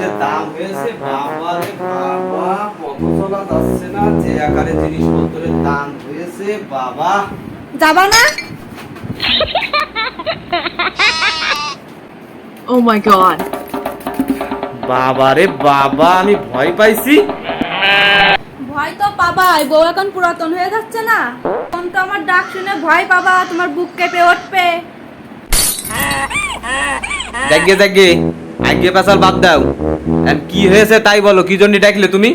যে দাম হয়েছে বাবা রে বাবা কত চলা যাচ্ছে না যে আকারে জিনিসপত্রের দাম হয়েছে বাবা। যাবা না? Oh my god. বাবা রে বাবা আমি ভয় পাইছি। ভয় তো পাবাই বউ এখন পুরাতন হয়ে যাচ্ছে না। তখন তো আমার ডাক শুনে ভয় পাবা তোমার বুক কেঁপে উঠবে। দেখগে দেখগে আগে পেছাল বাদ দাও। আর কি হয়েছে তাই বলো কি জন্য ডাকলে তুমি?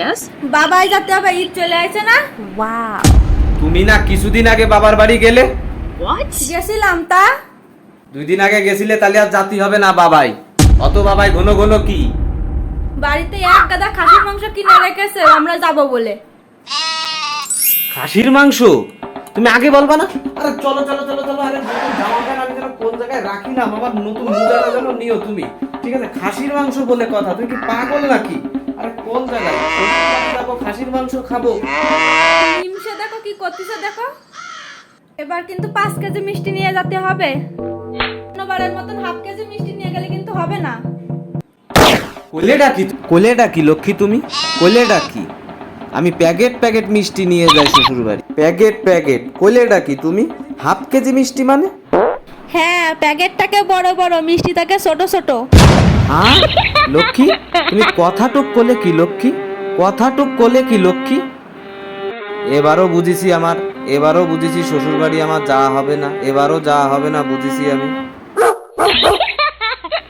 Yes? বাবাই যাতে হবে ঈদ চলে আসছে না? Wow. তুমি না কিছুদিন আগে বাবার বাড়ি গেলে? What? গেছিলাম তা। দুই দিন আগে গেছিলে তাহলে আর জাতি হবে না বাবাই। অত বাবাই ঘন ঘন কি? বাড়িতে এক গাদা খাসির মাংস কিনে রেখেছে আমরা যাব বলে। খাসির মাংস? তুমি আগে বলবা না? আরে চলো চলো চলো চলো আরে জামা প্যান্ট আমি যেন কোন জায়গায় রাখি না আমার নতুন মোজাটা যেন নিও তুমি। ঠিক আছে? খাসির মাংস বলে কথা তুমি কি পাগল নাকি? আরে কোন জায়গায়? যাব খাসির মাংস খাব। নিমসে দেখো কি করতেছে দেখো। এবার কিন্তু পাঁচ কেজি মিষ্টি নিয়ে যেতে হবে। অন্যবারের মতন হাফ কেজি মিষ্টি নিয়ে গেলে কিন্তু হবে না। কোলে ডাকি কোলে ডাকি লক্ষ্মী তুমি? কোলে ডাকি আমি প্যাকেট প্যাকেট মিষ্টি নিয়ে যাই শ্বশুর বাড়ি প্যাকেট প্যাকেট কোলে ডাকি তুমি? হাফ কেজি মিষ্টি মানে? হ্যাঁ প্যাকেটটাকে বড় বড় মিষ্টিটাকে ছোট ছোট। হ্যাঁ লক্ষ্মী? তুমি কথা টুক কোলে কি লক্ষ্মী? কথা টুক কোলে কি লক্ষ্মী? এবারও বুঝেছি আমার এবারও বুঝেছি শ্বশুর বাড়ি আমার যাওয়া হবে না এবারও যাওয়া হবে না বুঝেছি আমি।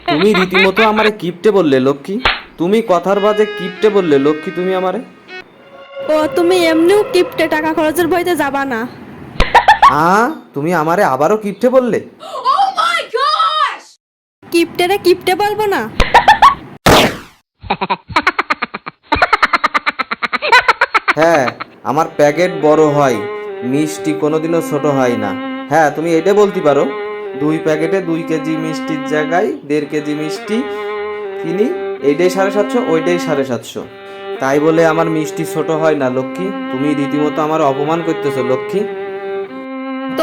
তুমি রীতিমতো আমারে কিপটে বললে লক্ষ্মী। তুমি কথার বাদে কিপটে বললে লক্ষ্মী তুমি আমারে। ও তুমি এমনিও কিপটে টাকা খরচের ভয়তে যাবা না। হ্যাঁ তুমি আমারে আবারও কিপটে বললে? কিপটেরে কিপটে বলব না। হ্যাঁ আমার প্যাকেট বড় হয় মিষ্টি কোনোদিনও ছোট হয় না। হ্যাঁ তুমি এটা বলতে পারো। দুই প্যাকেটে দুই কেজি মিষ্টির জায়গায় দেড় কেজি মিষ্টি কিনি এইটাই সাড়ে সাতশো ওইটাই সাড়ে সাতশো। তাই বলে আমার মিষ্টি ছোট হয় না লক্ষ্মী। তুমি রীতিমতো আমার অপমান করতেছো লক্ষ্মী।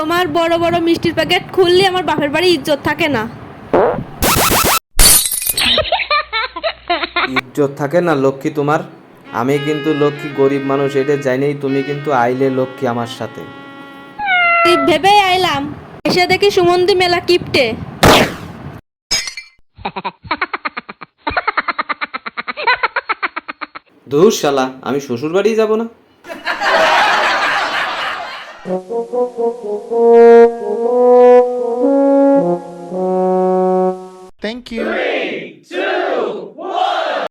তোমার বড় বড় মিষ্টির প্যাকেট খুললে আমার বাপের বাড়ি ইজ্জত থাকে না। ইজ্জত থাকে না লক্ষ্মী তোমার? আমি কিন্তু লক্ষ্মী গরিব মানুষ এটা জানেই তুমি কিন্তু আইলে লক্ষ্মী আমার সাথে। ভেবে আইলাম এসে দেখি সুমন্দি মেলা কিপটে। ধুর শালা আমি শ্বশুর বাড়ি যাব না। Thank you.